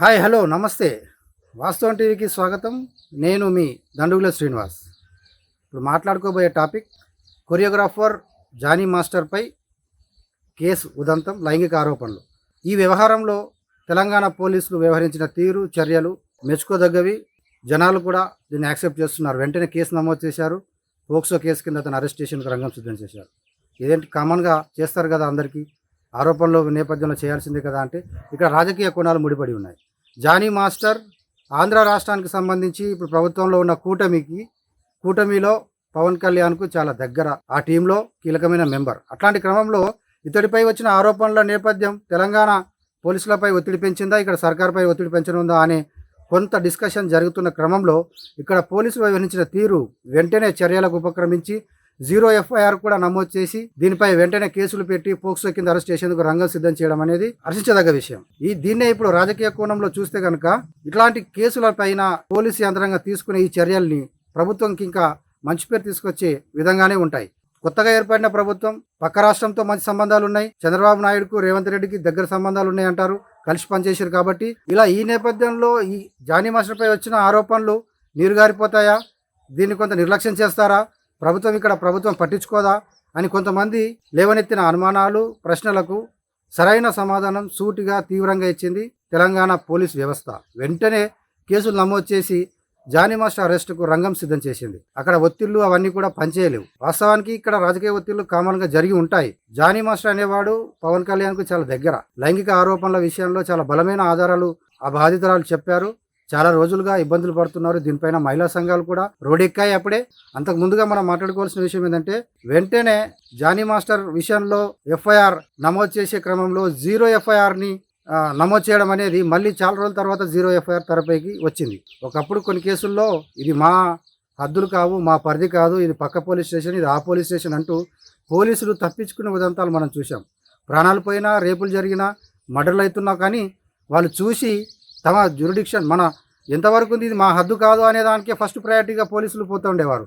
Hi hello నమస్తే. వాస్తవం టీవీకి స్వాగతం. నేను మీ దండుగుల శ్రీనివాస్. ఇప్పుడు మాట్లాడుకోబోయే టాపిక్ కొరియోగ్రాఫర్ జానీ మాస్టర్పై కేసు ఉదంతం లైంగిక ఆరోపణలు. ఈ వ్యవహారంలో తెలంగాణ పోలీసులు వ్యవహరించిన తీరు చర్యలు మెచ్చుకోదగ్గవి. జనాలు కూడా దీన్ని యాక్సెప్ట్ చేస్తున్నారు. వెంటనే కేసు నమోదు చేశారు. పోక్సో కేసు కింద అతను అరెస్ట్ రంగం సిద్ధం చేశారు. ఇదేంటి కామన్గా చేస్తారు కదా అందరికీ? ఆరోపణలు నేపథ్యంలో చేయాల్సిందే కదా అంటే ఇక్కడ రాజకీయ కోణాలు ముడిపడి ఉన్నాయి. జానీ మాస్టర్ ఆంధ్ర రాష్ట్రానికి సంబంధించి ఇప్పుడు ప్రభుత్వంలో ఉన్న కూటమికి కూటమిలో పవన్ కళ్యాణ్కు చాలా దగ్గర. ఆ టీంలో కీలకమైన మెంబర్. అట్లాంటి క్రమంలో ఇతడిపై వచ్చిన ఆరోపణల నేపథ్యం తెలంగాణ పోలీసులపై ఒత్తిడి పెంచిందా ఇక్కడ సర్కార్పై ఒత్తిడి పెంచనుందా అనే కొంత డిస్కషన్ జరుగుతున్న క్రమంలో ఇక్కడ పోలీసులు వ్యవహరించిన తీరు వెంటనే చర్యలకు ఉపక్రమించి జీరో ఎఫ్ఐఆర్ కూడా నమోదు చేసి దీనిపై వెంటనే కేసులు పెట్టి పోక్సో కింద అరెస్ట్ చేసేందుకు రంగం సిద్ధం చేయడం అనేది హర్షించదగ్గ విషయం. ఈ దీన్నే ఇప్పుడు రాజకీయ కోణంలో చూస్తే కనుక ఇట్లాంటి కేసులపైన పోలీసు యంత్రాంగం తీసుకునే ఈ చర్యల్ని ప్రభుత్వంకి ఇంకా మంచి పేరు తీసుకొచ్చే విధంగానే ఉంటాయి. కొత్తగా ఏర్పడిన ప్రభుత్వం పక్క రాష్ట్రంతో మంచి సంబంధాలు ఉన్నాయి. చంద్రబాబు నాయుడుకు రేవంత్ రెడ్డికి దగ్గర సంబంధాలు ఉన్నాయి అంటారు. కలిసి పనిచేశారు కాబట్టి ఇలా ఈ నేపథ్యంలో ఈ జానీ మాస్టర్పై వచ్చిన ఆరోపణలు నీరుగారిపోతాయా? దీన్ని కొంత నిర్లక్ష్యం చేస్తారా? ప్రభుత్వం ఇక్కడ ప్రభుత్వం పట్టించుకోదా అని కొంతమంది లేవనెత్తిన అనుమానాలు ప్రశ్నలకు సరైన సమాధానం సూటిగా తీవ్రంగా ఇచ్చింది తెలంగాణ పోలీస్ వ్యవస్థ. వెంటనే కేసులు నమోదు చేసి జానీ మాస్టర్ అరెస్టుకు రంగం సిద్ధం చేసింది. అక్కడ ఒత్తిళ్ళు అవన్నీ కూడా పనిచేయలేవు. వాస్తవానికి ఇక్కడ రాజకీయ ఒత్తిళ్ళు కామన్గా జరిగి ఉంటాయి. జానీ మాస్టర్ అనేవాడు పవన్ కళ్యాణ్కు చాలా దగ్గర. లైంగిక ఆరోపణల విషయంలో చాలా బలమైన ఆధారాలు ఆ బాధితురాలు చెప్పారు. చాలా రోజులుగా ఇబ్బందులు పడుతున్నారు. దీనిపైన మహిళా సంఘాలు కూడా రోడెక్కాయి అప్పుడే. అంతకు ముందుగా మనం మాట్లాడుకోవాల్సిన విషయం ఏంటంటే వెంటనే జానీ మాస్టర్ విషయంలో ఎఫ్ఐఆర్ నమోదు చేసే క్రమంలో జీరో ఎఫ్ఐఆర్ని నమోదు చేయడం అనేది మళ్ళీ చాలా రోజుల తర్వాత జీరో ఎఫ్ఐఆర్ తెరపైకి వచ్చింది. ఒకప్పుడు కొన్ని కేసుల్లో ఇది మా హద్దులు కావు మా పరిధి కాదు ఇది పక్క పోలీస్ స్టేషన్ ఇది ఆ పోలీస్ స్టేషన్ అంటూ పోలీసులు తప్పించుకునే ఉదంతాలు మనం చూసాం ప్రాణాలు పోయినా రేపులు జరిగినా మర్డర్లు అవుతున్నా కానీ వాళ్ళు చూసి తమ జ్యూరిడిక్షన్ మన ఎంతవరకు ఉంది ఇది మా హద్దు కాదు అనే దానికే ఫస్ట్ ప్రయారిటీగా పోలీసులు పోతూ ఉండేవారు.